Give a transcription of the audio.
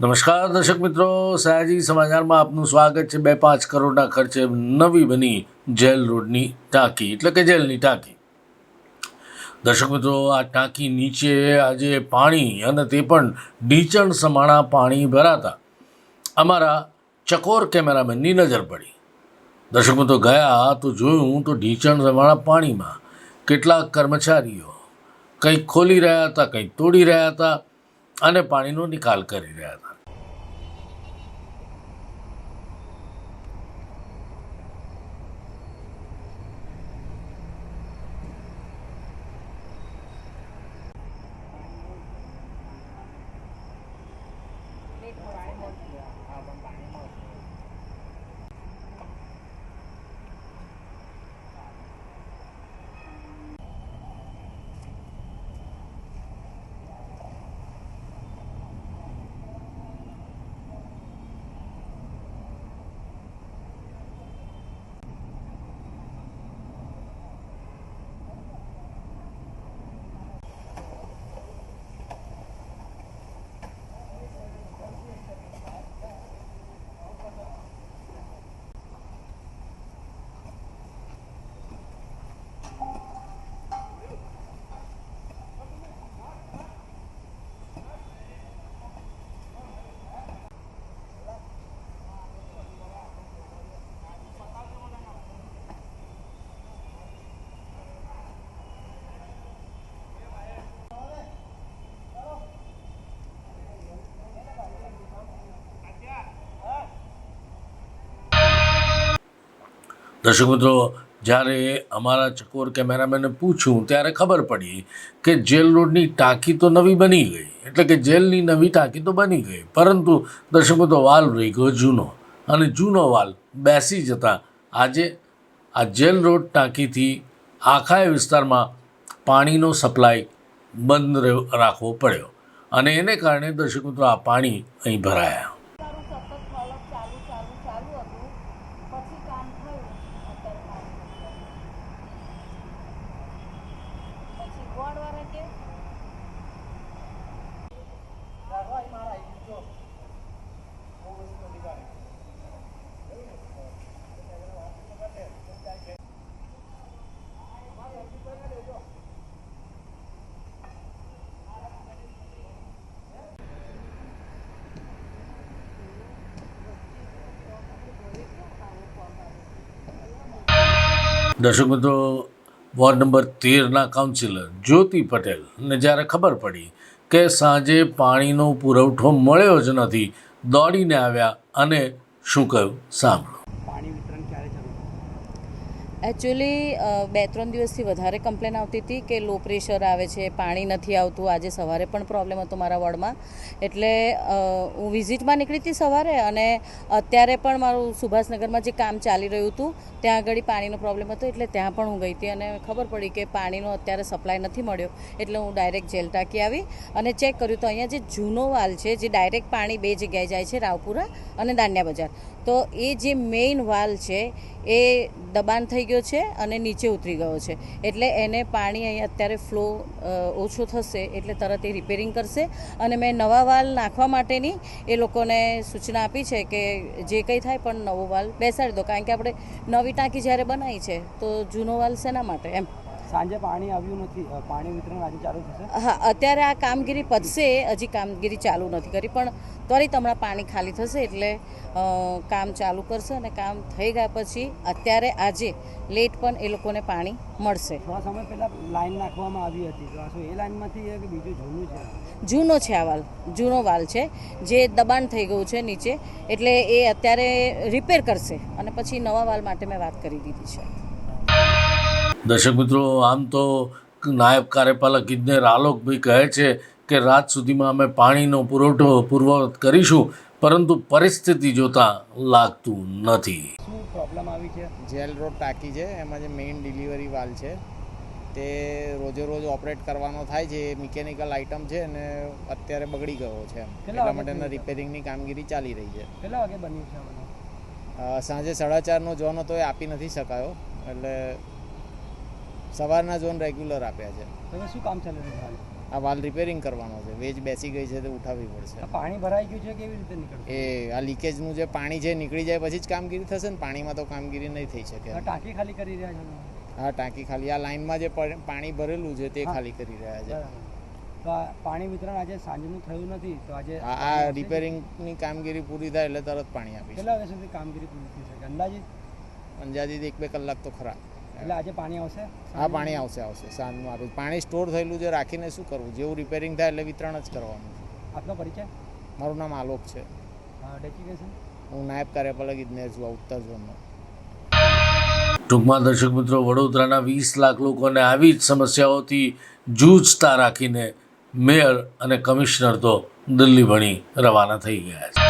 નમસ્કાર દર્શક મિત્રો, સયાજી સમાચારમાં આપનું સ્વાગત છે. બે પાંચ કરોડના ખર્ચે નવી બની જેલ રોડની ટાંકી, એટલે કે જેલની ટાંકી. દર્શક મિત્રો, આ ટાંકી નીચે આજે પાણી અને તે પણ ઢીચણ સમાણા પાણી ભરાતા. અમારા ચકોર કેમેરામેનની નજર પડી. દર્શક મિત્રો, ગયા તો જોયું તો ઢીચણ સમાણા પાણીમાં કેટલાક કર્મચારીઓ કંઈક ખોલી રહ્યા હતા, કંઈક તોડી રહ્યા હતા. અને પાણીનો નિકાલ કરી રહ્યા હતા. દર્શક મિત્રો, જ્યારે અમારા ચકોર કેમેરામેને પૂછ્યું, ત્યારે ખબર પડી કે જેલ રોડની ટાંકી તો નવી બની ગઈ, એટલે કે જેલની નવી ટાંકી તો બની ગઈ. પરંતુ દર્શક મિત્રો, વાલ રહી ગયો જૂનો અને જૂનો વાલ બેસી જતા આજે આ જેલ રોડ ટાંકીથી આખા વિસ્તારમાં પાણીનો સપ્લાય બંધ રાખવો પડ્યો. અને એને કારણે દર્શક મિત્રો, આ પાણી અહીં ભરાયા તારું સતત ફોલોઅપ ચાલુ ચાલુ ચાલુ હતું પછી કામ થયું અત્યારે પાણી પછી વોર્ડવાળા કે દર્શક મિત્રો, વોર્ડ નંબર તેરના કાઉન્સિલર જ્યોતિ પટેલને જ્યારે ખબર પડી કે સાંજે પાણીનો પુરવઠો મળ્યો જ નથી, દોડીને આવ્યા અને શું કહ્યું? સાંભળો પાણી વિતરણ ક્યારે શરૂ થશે એકચ્યુઅલી બે, ત્રણ દિવસથી વધારે કમ્પ્લેન આવતી હતી કે લો પ્રેશર આવે છે, પાણી નથી આવતું. આજે સવારે પણ પ્રોબ્લેમ હતો મારા વોર્ડમાં. એટલે હું વિઝિટમાં નીકળી હતી સવારે અને અત્યારે પણ મારું સુભાષનગરમાં જે કામ ચાલી રહ્યું હતું, ત્યાં આગળ પાણીનો પ્રોબ્લેમ હતો, એટલે ત્યાં પણ હું ગઈ હતી અને ખબર પડી કે પાણીનો અત્યારે સપ્લાય નથી મળ્યો. એટલે હું ડાયરેક્ટ જેલ ટાંકી આવી અને ચેક કર્યું તો અહીંયા જે જૂનો વાલ છે, જે ડાયરેક્ટ પાણી બે જગ્યાએ જાય છે, રાવપુરા અને દાંડિયા બજાર. તો એ જે મેઇન વાલ છે, એ દબાણ થઈ ગયો છે અને નીચે ઉતરી ગયો છે. એટલે એને પાણી અહીં અત્યારે ફ્લો ઓછો થશે એટલે તરત એ રિપેરિંગ કરશે. અને મેં નવા વાલ નાખવા માટેની એ લોકોને સૂચના આપી છે કે જે કંઈ થાય પણ નવો વાલ બેસાડી દો. કારણ કે આપણે નવી ટાંકી જ્યારે બનાવી છે, તો જૂનો વાલ શેના માટે? એમ. સાંજે પાણી આવ્યું નથી પાણી વિતરણ આજે ચાલુ થશે? હા અત્યારે આ કામગીરી પતશે હજી કામગીરી ચાલુ નથી કરી પણ ત્વરિત હમણાં પાણી ખાલી થશે એટલે કામ ચાલુ કરશે અને કામ થઈ ગયા પછી અત્યારે આજે લેટ પણ એ લોકોને પાણી મળશે. થોડા સમય પહેલા લાઈન નાખવામાં આવી હતી તો એ લાઈનમાંથી છે બીજું જૂનું છે? જૂનો છે આ વાલ જૂનો વાલ છે જે દબાણ થઈ ગયું છે નીચે એટલે એ અત્યારે રિપેર કરશે. અને પછી નવા વાલ માટે મેં વાત કરી દીધી છે. દર્શક મિત્રો આમ તો નાયબ કાર્યપાલક ઇજનેર આલોકભાઈ કહે છે કે રાત સુધીમાં અમે પાણીનો પુરવઠો પૂર્વવત કરીશું પરંતુ પરિસ્થિતિ જોતાં લાગતું નથી. શું પ્રોબ્લેમ આવી છે? જેલ રોડ ટાંકી છે એમાં જે મેઇન ડિલિવરી વાલ છે તે રોજે રોજ ઓપરેટ કરવાનો થાય છે એ મિકેનિકલ આઇટમ છે અને અત્યારે બગડી ગયો છે. એટલા માટેના રિપેરિંગની કામગીરી ચાલી રહી છે. કેટલા વાગે બન્યું છે સાંજે સાડા ચારનો જોન હતો એ આપી નથી શકાયો એટલે સવારના ઝોન રેગ્યુલર આપ્યા છે. તમે શું કામ ચાલે છે આ વાલ રિપેરિંગ કરવાનો છે. વેજ બેસી ગઈ છે તો ઉઠાવવી પડશે. પાણી ભરાઈ ગયું છે કેવી રીતે નીકળે એ આ લીકેજનું જે પાણી છે નીકળી જાય પછી જ કામગીરી થશે ને. પાણીમાં તો કામગીરી નહીં થઈ શકે. ટાંકી ખાલી કરી રહ્યા છે હા ટાંકી ખાલી. આ લાઇનમાં જે પાણી ભરેલું છે તે ખાલી કરી રહ્યા છે. પાણી વિતરણ આજે સાંજનું થયું નથી તો આજે આ આ રિપેરિંગની કામગીરી પૂરી થાય એટલે તરત પાણી આપી કેટલા વાગ્યા સુધી કામગીરી પૂરી થઈ શકે? અંદાજિત? અંદાજિત એક બે કલાક તો ખરા. એટલે આજે પાણી આવશે? હા પાણી આવશે આવશે. સાંજનું આપીશ પાણી સ્ટોર થયેલું છે રાખીને શું કરવું? જેવું રિપેરિંગ થાય એટલે વિતરણ જ કરવાનું આપનો પરિચય? મારું નામ આલોક છે. ડેડિકેશન હું નાયબ કાર્યપાલક ઇજનેર છું ઉત્તર ઝોનનો. ટૂંકમાં દર્શક મિત્રો વડોદરાના વીસ લાખ લોકોને આવી જ સમસ્યાઓથી જૂઝતા રાખીને મેયર અને કમિશનર તો દિલ્હી ભણી રવાના થઈ ગયા છે.